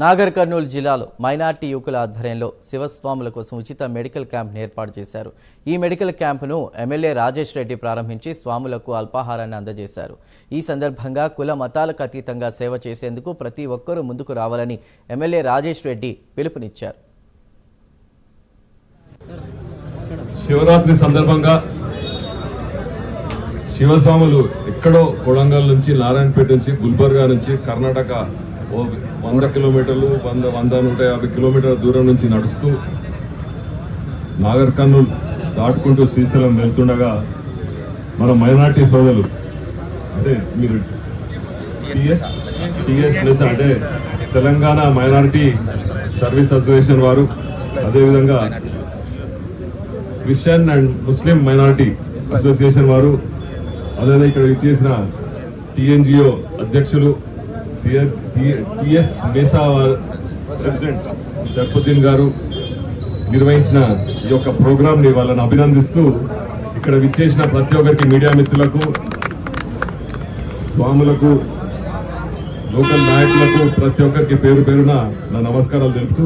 నాగర్ కర్నూలు జిల్లాలో మైనార్టీ యువకుల ఆధ్వర్యంలో శివస్వాముల కోసం ఉచిత మెడికల్ క్యాంప్ను ఏర్పాటు చేశారు. ఈ మెడికల్ క్యాంపును ఎమ్మెల్యే రాజేష్ రెడ్డి ప్రారంభించి స్వాములకు అల్పాహారాన్ని అందజేశారు. ఈ సందర్భంగా కుల మతాలకు అతీతంగా సేవ చేసేందుకు ప్రతి ఒక్కరూ ముందుకు రావాలని ఎమ్మెల్యే రాజేష్ రెడ్డి పిలుపునిచ్చారు. శివరాత్రి సందర్భంగా శివస్వాములు ఎక్కడో కొడంగల్ నుంచి నారాయణపేట నుంచి గుల్బర్గా నుంచి కర్ణాటక వంద కిలోమీటర్లు వంద వంద నూట యాభై కిలోమీటర్ల దూరం నుంచి నడుస్తూ నాగర్ దాటుకుంటూ శ్రీశైలం వెళ్తుండగా మన మైనార్టీ సోదరులు అంటే మీరు టిఎస్ అంటే తెలంగాణ మైనారిటీ సర్వీస్ అసోసియేషన్ వారు అదేవిధంగా Christian and Muslim minority association వారు అలానే ఇక్కడ ఇచ్చేసిన టిఎన్జిఓ అధ్యక్షులు టిఎస్ మేసా వారు, ప్రెసిడెంట్ షర్ఫుద్దీన్ గారు నిర్వహించిన ఈ యొక్క ప్రోగ్రాంని వాళ్ళని అభినందిస్తూ ఇక్కడ విచ్చేసిన ప్రతి ఒక్కరికి మీడియా మిత్రులకు స్వాములకు లోకల్ నాయకులకు ప్రతి ఒక్కరికి పేరు పేరున నా నమస్కారాలు తెలుపుతూ